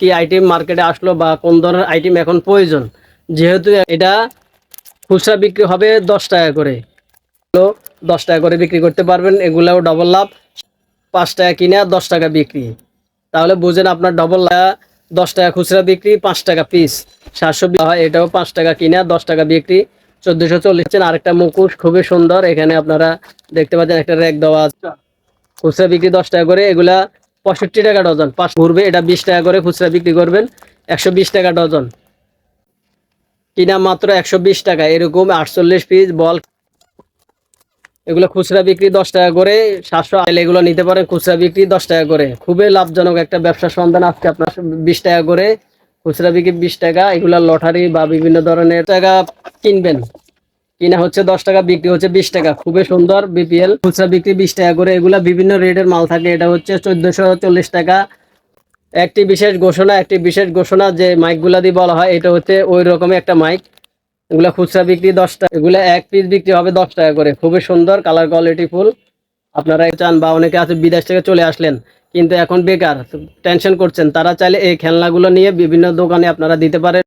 কি আইটেম মার্কেটে আসলো বা কোন ধরনের আইটেম এখন প্রয়োজন? যেহেতু এটা খুচরা বিক্রি হবে দশ টাকা করে। দশ টাকা করে বিক্রি করতে পারবেন, এগুলাও ডবল লাভ। পাঁচ টাকা কিনে আর দশ টাকা বিক্রি। তাহলে বুঝেন আপনার ডবল দশ টাকা খুচরা বিক্রি, পাঁচ টাকা পিস সাতশো হয়, এটাও পাঁচ টাকা কিনে আর দশ টাকা বিক্রি। চোদ্দশো চল্লিশ আরেকটা মুখোশ, খুবই সুন্দর। এখানে আপনারা দেখতে পাচ্ছেন একটা র্যাক দেওয়া আছে। খুচরা বিক্রি দশ টাকা করে, এগুলা পঁয়ষট্টি টাকা ডজন। পাঁচ ঘুরবে, এটা বিশ টাকা করে খুচরা বিক্রি করবেন, একশো বিশ টাকা ডজন। কিনা মাত্র একশো বিশ টাকা, এরকম আটচল্লিশ পিস বল। এগুলো খুচরা বিক্রি দশ টাকা করে, সাতশো আইলে এগুলো নিতে পারেন খুচরা বিক্রি দশ টাকা করে। খুবই লাভজনক একটা ব্যবসা সন্ধান আজকে আপনার বিশ টাকা করে, খুচরা বিক্রি বিশ টাকা, এগুলা লটারি বা বিভিন্ন ধরনের টাকা কিনবেন। কিনা হচ্ছে দশ টাকা, বিক্রি হচ্ছে বিশ টাকা। খুবই সুন্দর বিপিএল খুচরা বিক্রি বিশ টাকা করে। এগুলা বিভিন্ন রেটের মাল থাকে। এটা হচ্ছে চোদ্দশো চল্লিশ টাকা। একটি বিশেষ ঘোষণা, একটি বিশেষ ঘোষণা যে মাইকগুলা দিয়ে বলা হয়, এটা হচ্ছে ওই রকমই একটা মাইক এগুলা খুচরা বিক্রি দশ টাকা, এগুলা এক পিস বিক্রি হবে দশ টাকা করে। খুবই সুন্দর কালার কোয়ালিটি ফুল আপনারা চান বা অনেকে আছে বিদেশ থেকে চলে আসলেন, কিন্তু এখন বেকার টেনশন করছেন। তারা চাইলে এই খেলনাগুলো নিয়ে বিভিন্ন দোকানে আপনারা দিতে পারেন।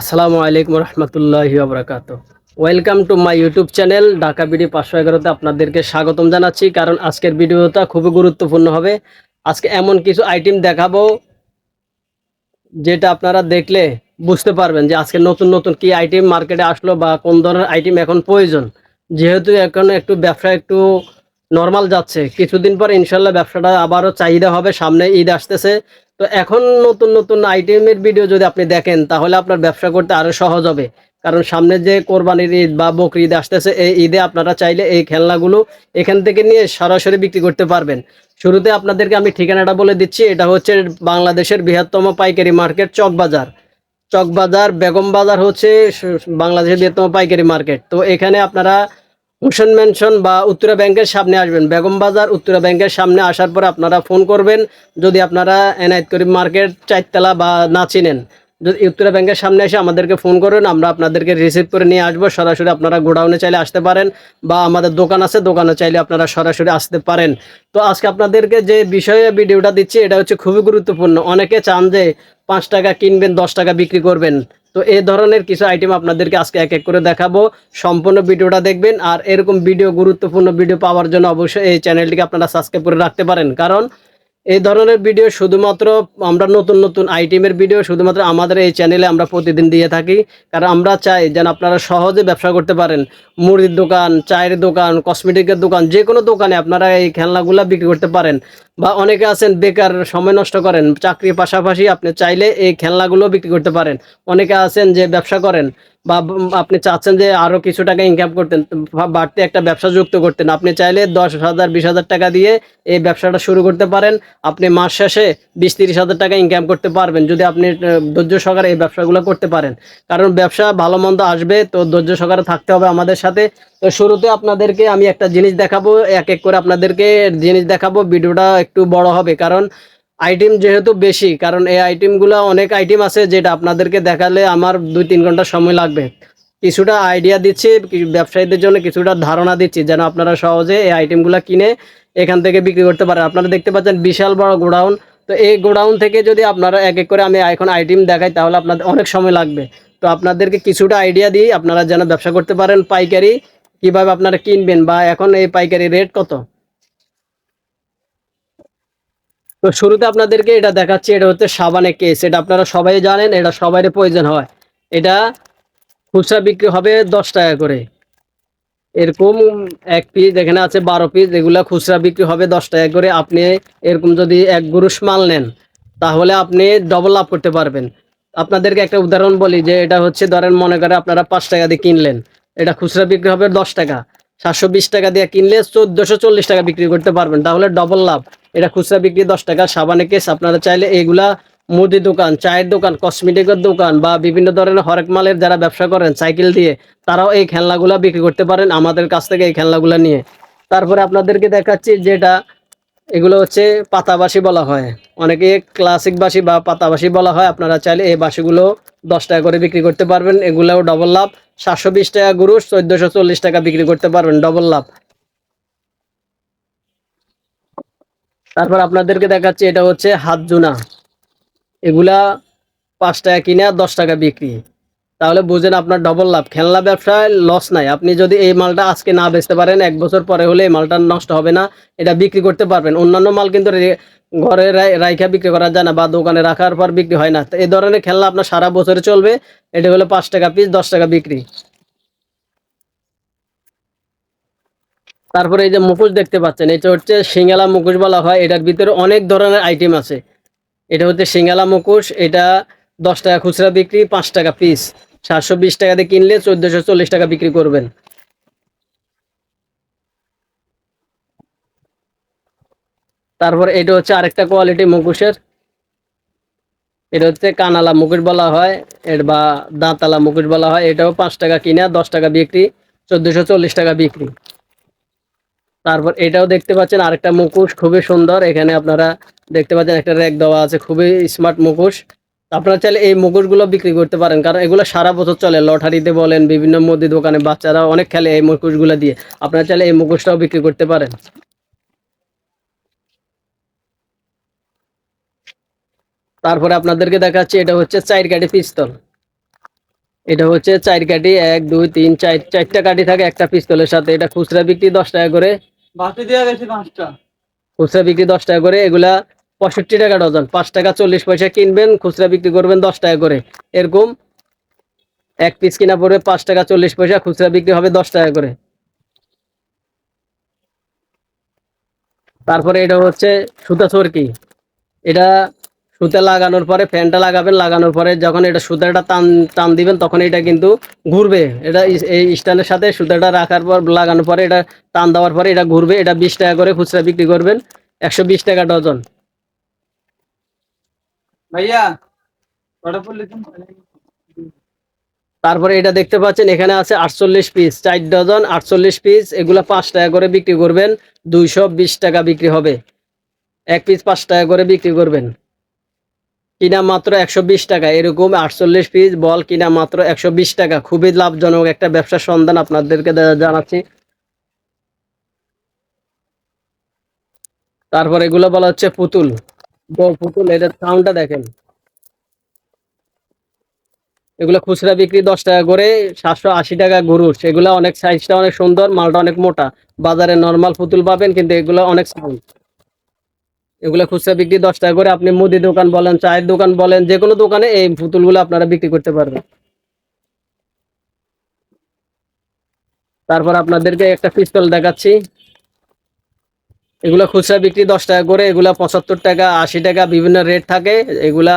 আসসালামু আলাইকুম রহমতুল্লাহি আবরাকাত welcome to my YouTube channel Dhaka BD পাঁচশো এগারোতে আপনাদেরকে স্বাগতম জানাচ্ছি, কারণ আজকের ভিডিওটা খুবই গুরুত্বপূর্ণ হবে। আজকে এমন কিছু আইটেম দেখাবো, যেটা আপনারা দেখলে বুঝতে পারবেন যে আজকে নতুন নতুন কি আইটেম মার্কেটে আসলো বা কোন ধরনের আইটেম এখন প্রয়োজন। যেহেতু এখন একটু ব্যবসা একটু নর্মাল যাচ্ছে, কিছুদিন পর ইনশাল্লাহ ব্যবসাটা আবারও চাহিদা হবে, সামনে ঈদ আসতেছে। তো এখন নতুন নতুন আইটেমের ভিডিও যদি আপনি দেখেন, তাহলে আপনার ব্যবসা করতে আরও সহজ হবে। কারণ সামনে যে কোরবানির ঈদ বা বকরি ঈদ আসতেছে, এই ঈদে আপনারা চাইলে এই খেলনাগুলো এখান থেকে নিয়ে সরাসরি বিক্রি করতে পারবেন। শুরুতে আপনাদেরকে আমি ঠিকানাটা বলে দিচ্ছি, এটা হচ্ছে বাংলাদেশের বৃহত্তম পাইকারি মার্কেট চকবাজার। চকবাজার, বেগম বাজার হচ্ছে বাংলাদেশের বৃহত্তম পাইকারি মার্কেট। তো এখানে আপনারা হোসেন মেনশন বা উত্তরা ব্যাংকের সামনে আসবেন। বেগম বাজার উত্তরা ব্যাংকের সামনে আসার পরে আপনারা ফোন করবেন। যদি আপনারা এনায়েত করিম মার্কেট চারতলা বা না চিনেন, যদি উত্তরা ব্যাংকের সামনে এসে আমাদেরকে ফোন করুন, আমরা আপনাদেরকে রিসিভ করে নিয়ে আসব। সরাসরি আপনারা গোডাউনে চাইলে আসতে পারেন বা আমাদের দোকান আছে, দোকানে চাইলে আপনারা সরাসরি আসতে পারেন। তো আজকে আপনাদেরকে যে বিষয়ে ভিডিওটা দিচ্ছি, এটা হচ্ছে খুবই গুরুত্বপূর্ণ। অনেকে চান যে পাঁচ টাকা কিনবেন, দশ টাকা বিক্রি করবেন। তো এই ধরনের কিছু আইটেম আপনাদেরকে আজকে এক এক করে দেখাবো। সম্পূর্ণ ভিডিওটা দেখবেন আর এরকম ভিডিও গুরুত্বপূর্ণ ভিডিও পাওয়ার জন্য অবশ্যই এই চ্যানেলটিকে আপনারা সাবস্ক্রাইব করে রাখতে পারেন। কারণ এই ধরনের ভিডিও শুধুমাত্র আমরা নতুন নতুন আইটেমের ভিডিও শুধুমাত্র আমাদের এই চ্যানেলে আমরা প্রতিদিন দিয়ে থাকি। কারণ আমরা চাই যেন আপনারা সহজে ব্যবসা করতে পারেন। মুড়ির দোকান, চায়ের দোকান কসমেটিকের দোকান যে কোনো দোকানে আপনারা এই খেলনাগুলো বিক্রি করতে পারেন। বা অনেকে আছেন বেকার, সময় নষ্ট করেন, চাকরির পাশাপাশি আপনি চাইলে এই খেলনাগুলো বিক্রি করতে পারেন। অনেকে আছেন যে ব্যবসা করেন বা আপনি চাচ্ছেন যে আরও কিছু টাকা ইনকাম করতেন বাড়তি একটা ব্যবসা যুক্ত করতেন। আপনি চাইলে দশ হাজার, বিশ হাজার টাকা দিয়ে এই ব্যবসাটা শুরু করতে পারেন। আপনি মাস শেষে বিশ, তিরিশ হাজার টাকা ইনকাম করতে পারবেন যদি আপনি ধৈর্য সহকারে এই ব্যবসাগুলো করতে পারেন। কারণ ব্যবসা ভালো মন্দ আসবে, তো ধৈর্য সহকারে থাকতে হবে আমাদের সাথে। তো শুরুতে আপনাদেরকে আমি একটা জিনিস দেখাবো, এক এক করে আপনাদেরকে জিনিস দেখাবো। ভিডিওটা একটু বড় হবে। কারণ আইটেম যেহেতু বেশি, কারণ এই আইটেমগুলো অনেক আইটেম আছে যেটা আপনাদেরকে দেখালে আমার দুই তিন ঘণ্টা সময় লাগবে। কিছুটা আইডিয়া দিচ্ছি ব্যবসায়ীদের জন্য কিছুটা ধারণা দিচ্ছি যেন আপনারা সহজে এই আইটেমগুলো কিনে এখান থেকে বিক্রি করতে পারেন। আপনারা দেখতে পাচ্ছেন বিশাল বড় গোডাউন। তো এই গোডাউন থেকে যদি আপনারা এক এক করে আমি এখন আইটেম দেখাই, তাহলে আপনাদের অনেক সময় লাগবে। তো আপনাদেরকে কিছুটা আইডিয়া দিই, আপনারা যেন ব্যবসা করতে পারেন পাইকারি, কীভাবে আপনারা কিনবেন বা এখন এই পাইকারি রেট কত? তো শুরুতে আপনাদেরকে এটা দেখাচ্ছি, এটা হচ্ছে সাবানের কেস এটা আপনারা সবাই জানেন, এটা সবারই প্রয়োজন হয়। এটা খুচরা বিক্রি হবে দশ টাকা করে। এরকম এক পিস এখানে আছে বারো পিস এগুলা খুচরা বিক্রি হবে দশ টাকা করে। আপনি এরকম যদি এক গুরুষ মাল নেন, তাহলে আপনি ডবল লাভ করতে পারবেন। আপনাদেরকে একটা উদাহরণ বলি যে, এটা হচ্ছে ধরেন মনে করে আপনারা পাঁচ টাকা দিয়ে কিনলেন। এটা খুচরা বিক্রি হবে দশ টাকা। সাতশো বিশ টাকা দিয়ে কিনলে চোদ্দশো চল্লিশ টাকা বিক্রি করতে পারবেন। তাহলে ডবল লাভ এটা খুচরা বিক্রি দশ টাকা সাবানে কেস আপনারা চাইলে এগুলা মুদি দোকান, চায়ের দোকান কসমেটিকের দোকান বা বিভিন্ন ধরনের হরেক মালের যারা ব্যবসা করেন সাইকেল দিয়ে, তারাও এই খেলনাগুলা বিক্রি করতে পারেন আমাদের কাছ থেকে এই খেলনাগুলা নিয়ে। তারপরে আপনাদেরকে দেখাচ্ছি যেটা, এগুলো হচ্ছে পাতাবাসি বলা হয়। অনেকে ক্লাসিক বাসি বা পাতাবাসি বলা হয়, আপনারা চাইলে এই বাসিগুলো দশ টাকা করে বিক্রি করতে পারবেন। এগুলোও ডবল লাভ। সাতশো বিশ টাকা গুরুষ চোদ্দশো চল্লিশ টাকা বিক্রি করতে পারবেন ডবল লাভ। তারপর আপনাদেরকে দেখাচ্ছি, এটা হচ্ছে হাত জুনা। এগুলা পাঁচ টাকা কিনে আর দশ টাকা বিক্রি। তাহলে বুঝেন আপনার ডবল লাভ। খেলনা ব্যবসায় লস নাই। আপনি যদি এই মালটা আজকে না বেচতে পারেন, এক বছর পরে হলে এই মালটা নষ্ট হবে না। এটা বিক্রি করতে পারবেন। অন্যান্য মাল কিন্তু ঘরে রাইখা বিক্রি করা যায় না বা দোকানে রাখার পর বিক্রি হয় না। এই ধরনের খেলনা আপনার সারা বছরে চলবে। এটা হলো পাঁচ টাকা পিস দশ টাকা বিক্রি। তারপরে এই যে মুখোশ দেখতে পাচ্ছেন, এটা হচ্ছে সিঙ্গালা মুখোশ বলা হয়। এটার ভিতরে অনেক ধরনের আইটেম আছে। এটা হচ্ছে সিঙ্গালা মুখোশ, এটা দশ টাকা খুচরা বিক্রি, পাঁচ টাকা পিস সাতশো বিশ টাকা দিয়ে কিনলে চোদ্দশো চল্লিশ টাকা বিক্রি করবেন। তারপর এটা হচ্ছে আরেকটা কোয়ালিটি মুখোশের। এটা হচ্ছে কানালা মুখোশ বলা হয়, এর বা দাঁতালা মুখোশ বলা হয়। এটাও পাঁচ টাকা কিনা, দশ টাকা বিক্রি, চোদ্দশো চল্লিশ টাকা বিক্রি। তারপর এটাও দেখতে পাচ্ছেন, আরেকটা মুখোশ খুবই সুন্দর। এখানে আপনারা দেখতে পাচ্ছেন একটা র্যাক দেওয়া আছে, খুবই স্মার্ট মুখোশ। আপনারা চাইলে এই মুখোশগুলো বিক্রি করতে পারেন, কারণ এগুলো সারা বছর চলে। লটারিতে বলেন, বিভিন্ন মুদি দোকানে বাচ্চারা অনেক খেলে এই মুখোশগুলো দিয়ে। আপনারা চাইলে এই মুখোশটাও বিক্রি করতে পারেন। তারপরে আপনাদেরকে দেখাচ্ছি, এটা হচ্ছে চার কাঠি পিস্তল। এটা হচ্ছে চার কাঠি এক, দুই, তিন, চার, চারটা কাঠি থাকে একটা পিস্তলের সাথে। এটা খুচরা বিক্রি দশ টাকা করে। বাতি দেওয়া গেছে পাঁচটা। খুচরা বিক্রি দশ টাকা করে, এগুলা পঁয়ষট্টি টাকা ডজন। পাঁচ টাকা চল্লিশ পয়সা কিনবেন, খুচরা বিক্রি করবেন দশ টাকা করে। এরকম এক পিস কিনা পড়বে পাঁচ টাকা চল্লিশ পয়সা, খুচরা বিক্রি হবে দশ টাকা করে। তারপরে এটা হচ্ছে সুতা চরকি। এটা সুতা লাগানোর পরে ফ্যানটা লাগাবেন লাগানোর পরে যখন এটা সুতাটা টান টান দিবেন তখন এটা কিন্তু ঘুরবে। এটা এই স্ট্যান্ডের সাথে সুতাটা রাখার পর লাগানোর পরে এটা টান দেওয়ার পরে এটা ঘুরবে। এটা বিশ টাকা করে খুচরা বিক্রি করবেন একশো বিশ টাকা ডজন। ভাইয়া তারপরে এটা দেখতে পাচ্ছেন এখানে আছে আটচল্লিশ পিস চার ডজন আটচল্লিশ পিস এগুলা পাঁচ টাকা করে বিক্রি করবেন দুইশো বিশ টাকা বিক্রি হবে। এক পিস পাঁচ টাকা করে বিক্রি করবেন। কিনা মাত্র একশো বিশ টাকা। এরকম আটচল্লিশ পিস বল কিনা মাত্র একশো বিশ টাকা। খুবই লাভজনক একটা ব্যবসার সন্ধান আপনাদেরকে জানাচ্ছি। তারপর এগুলো বলা হচ্ছে পুতুল। পুতুল এটার সাউন্ডটা দেখেন। এগুলো খুচরা বিক্রি দশ টাকা করে, সাতশো আশি টাকা গরুর। সেগুলো অনেক সাইজটা অনেক সুন্দর, মালটা অনেক মোটা। বাজারে নর্মাল পুতুল পাবেন, কিন্তু এগুলো অনেক সাউন্ড এগুলো খুচরা বিক্রি দশ টাকা করে। আপনি মুদি দোকান বলেন, চায়ের দোকান বলেন যে কোনো দোকানে এই পুতুলগুলো আপনারা বিক্রি করতে পারবেন। তারপর আপনাদেরকে একটা পিস্তল দেখাচ্ছি। এগুলো খুচরা বিক্রি দশ টাকা করে, এগুলা পঁচাত্তর টাকা, আশি টাকা, বিভিন্ন রেট থাকে। এগুলা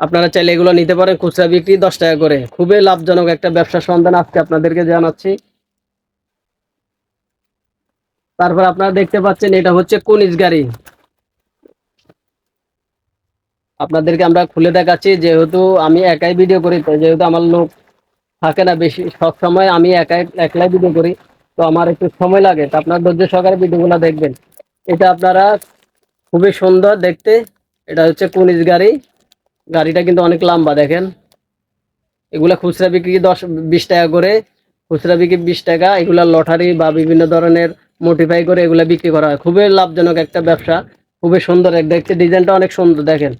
আপনারা চাইলে এগুলো নিতে পারেন, খুচরা বিক্রি দশ টাকা করে। খুবই লাভজনক একটা ব্যবসা সন্ধান আজকে আপনাদেরকে জানাচ্ছি। তারপর আপনারা দেখতে পাচ্ছেন, এটা হচ্ছে কুনিস গাড়ি। আপনাদেরকে আমরা খুলে দেখাচ্ছি, যেহেতু আমি একাই ভিডিও করি, তো যেহেতু আমার লোক থাকে না বেশি, সব সময় আমি একাই, একলাই ভিডিও করি, তো আমার একটু সময় লাগে। তো আপনার ধৈর্য সহকারে ভিডিওগুলো দেখবেন। এটা আপনারা খুবই সুন্দর দেখতে। এটা হচ্ছে কুনিজ গাড়ি। গাড়িটা কিন্তু অনেক লম্বা, দেখেন। এগুলা খুচরা বিক্রি দশ, বিশ টাকা করে। খুচরা বিক্রি বিশ টাকা। এগুলা লটারি বা বিভিন্ন ধরনের মোটিফাই করে এগুলা বিক্রি করা হয়। খুবই লাভজনক একটা ব্যবসা। খুবই সুন্দর। এক দেখতে ডিজাইনটা অনেক সুন্দর, দেখেন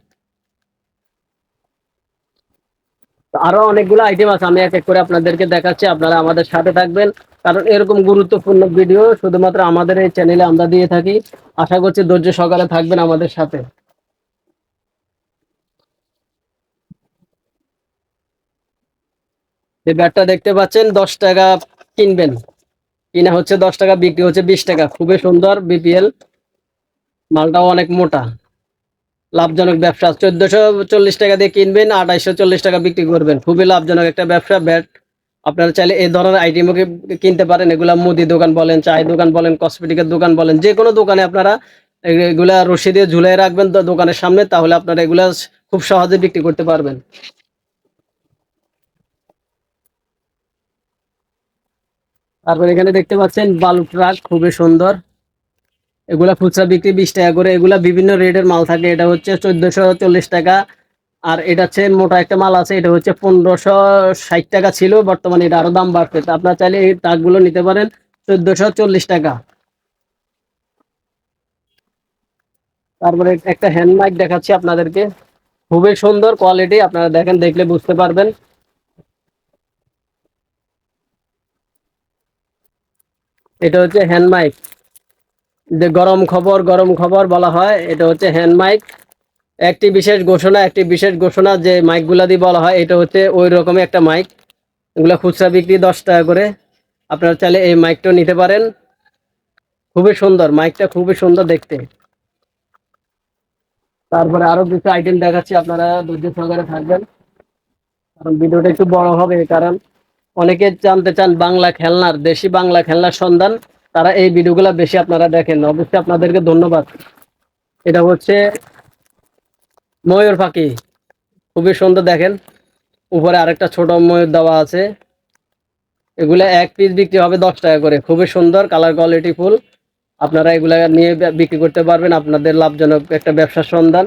তো আরও অনেকগুলো আইটেম আছে, আমি এক এক করে আপনাদেরকে দেখাচ্ছি, আপনারা আমাদের সাথে থাকবেন। কারণ এরকম গুরুত্বপূর্ণ ভিডিও শুধুমাত্র আমাদের এই চ্যানেলে আমরা দিয়ে থাকি। আশা করছি ধৈর্য সকালে থাকবেন আমাদের সাথে। এই ব্যাটটা দেখতে পাচ্ছেন, দশ টাকা কিনবেন। কিনা হচ্ছে দশ টাকা, বিক্রি হচ্ছে বিশ টাকা। খুবই সুন্দর বিপিএল মালটাও অনেক মোটা। লাভজনক ব্যবসা। চোদ্দশো চল্লিশ টাকা দিয়ে কিনবেন আঠাইশো চল্লিশ টাকা বিক্রি করবেন। খুবই লাভজনক একটা ব্যবসা, ব্যাট। আপনারা চাইলে এই ধরনের আইটেমও কিনতে পারেন। এগুলা মুদি দোকান বলেন, চায়ের দোকান বলেন, কসমেটিকের দোকান বলেন, যে কোনো দোকানে আপনারা এগুলা রশি দিয়ে ঝুলাই রাখবেন দোকানের সামনে, তাহলে আপনারা এগুলা খুব সহজে বিক্রি করতে পারবেন। তারপর এখানে দেখতে পাচ্ছেন বালু ট্রাক, খুবই সুন্দর। এগুলা খুচরা বিক্রি বিশ টাকা করে। এগুলা বিভিন্ন রেটের মাল থাকে। এটা হচ্ছে চোদ্দশো চল্লিশ টাকা। আর এটা হচ্ছে মোটা একটা মাল আছে। এটা হচ্ছে পনেরোশো ষাট টাকা ছিল। বর্তমানে এটা আরও দাম বাড়ছে। তা আপনারা চাইলে এই ট্রাকগুলো নিতে পারেন। চোদ্দশো চল্লিশ টাকা। তারপরে একটা হ্যান্ড মাইক দেখাচ্ছি আপনাদেরকে। খুবই সুন্দর কোয়ালিটি আপনারা দেখেন, দেখলে বুঝতে পারবেন। এটা হচ্ছে হ্যান্ড মাইক যে গরম খবর গরম খবর বলা হয়, এটা হচ্ছে হ্যান্ড মাইক একটি বিশেষ ঘোষণা, একটি বিশেষ ঘোষণা যে মাইকগুলা দিয়ে বলা হয়, এটা হচ্ছে ওই রকমই একটা মাইক এগুলো খুচরা বিক্রি দশ টাকা করে। আপনারা চাইলে এই মাইকটা নিতে পারেন। খুবই সুন্দর মাইকটা খুবই সুন্দর দেখতে। তারপরে আরও কিছু আইটেম দেখাচ্ছি, আপনারা ধৈর্য সহকারে থাকবেন। কারণ ভিডিওটা একটু বড় হবে কারণ। অনেকে জানতে চান বাংলা খেলনার, দেশি বাংলা খেলনার সন্ধান। তারা এই ভিডিওগুলো বেশি আপনারা দেখেন অবশ্যই আপনাদেরকে ধন্যবাদ। এটা হচ্ছে ময়ূর পাখি। খুবই সুন্দর দেখেন। উপরে আরেকটা ছোট ময়ূর দেওয়া আছে। এগুলা এক পিস বিক্রি হবে দশ টাকা করে। খুবই সুন্দর কালার কোয়ালিটি ফুল। আপনারা এগুলা নিয়ে বিক্রি করতে পারবেন। আপনাদের লাভজনক একটা ব্যবসার সন্ধান।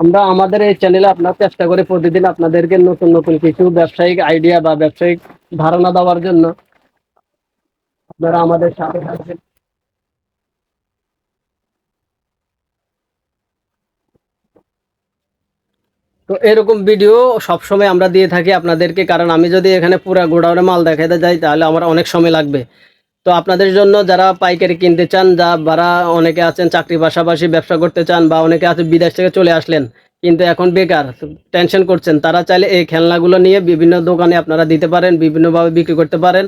আমরা আমাদের এই চ্যানেলে আপনার চেষ্টা করি প্রতিদিন আপনাদেরকে নতুন নতুন কিছু ব্যবসায়িক আইডিয়া বা ব্যবসায়িক ধারণা দেওয়ার জন্য। আপনারা আমাদের সাথে থাকবেন। তো এরকম ভিডিও সবসময় আমরা দিয়ে থাকি আপনাদেরকে, কারণ আমি যদি এখানে পুরা গোডাউনে মাল দেখাতে যাই, তাহলে আমার অনেক সময় লাগবে। তো আপনাদের জন্য যারা পাইকারি কিনতে চান, যা যারা অনেকে আছেন চাকরি পাশাপাশি ব্যবসা করতে চান বা অনেকে আছে বিদেশ থেকে চলে আসলেন, কিন্তু এখন বেকার টেনশন করছেন, তারা চাইলে এই খেলনাগুলো নিয়ে বিভিন্ন দোকানে আপনারা দিতে পারেন, বিভিন্নভাবে বিক্রি করতে পারেন।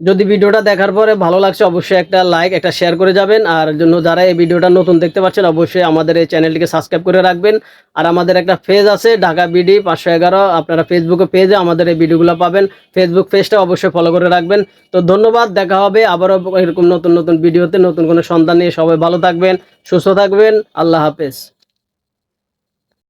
যদি ভিডিওটা দেখার পরে ভালো লাগছে, অবশ্যই একটা লাইক একটা শেয়ার করে যাবেন। আর জন্য যারা এই ভিডিওটা নতুন দেখতে পাচ্ছেন, অবশ্যই আমাদের এই চ্যানেলটিকে সাবস্ক্রাইব করে রাখবেন। আর আমাদের একটা পেজ আছে, ঢাকা বিডি পাঁচশো এগারো। আপনারা ফেসবুকে পেজে আমাদের এই ভিডিওগুলো পাবেন। ফেসবুক পেজটা অবশ্যই ফলো করে রাখবেন। তো ধন্যবাদ, দেখা হবে আবারও এরকম নতুন নতুন ভিডিওতে নতুন কোনো সন্ধান নিয়ে। সবাই ভালো থাকবেন, সুস্থ থাকবেন। আল্লাহ হাফেজ।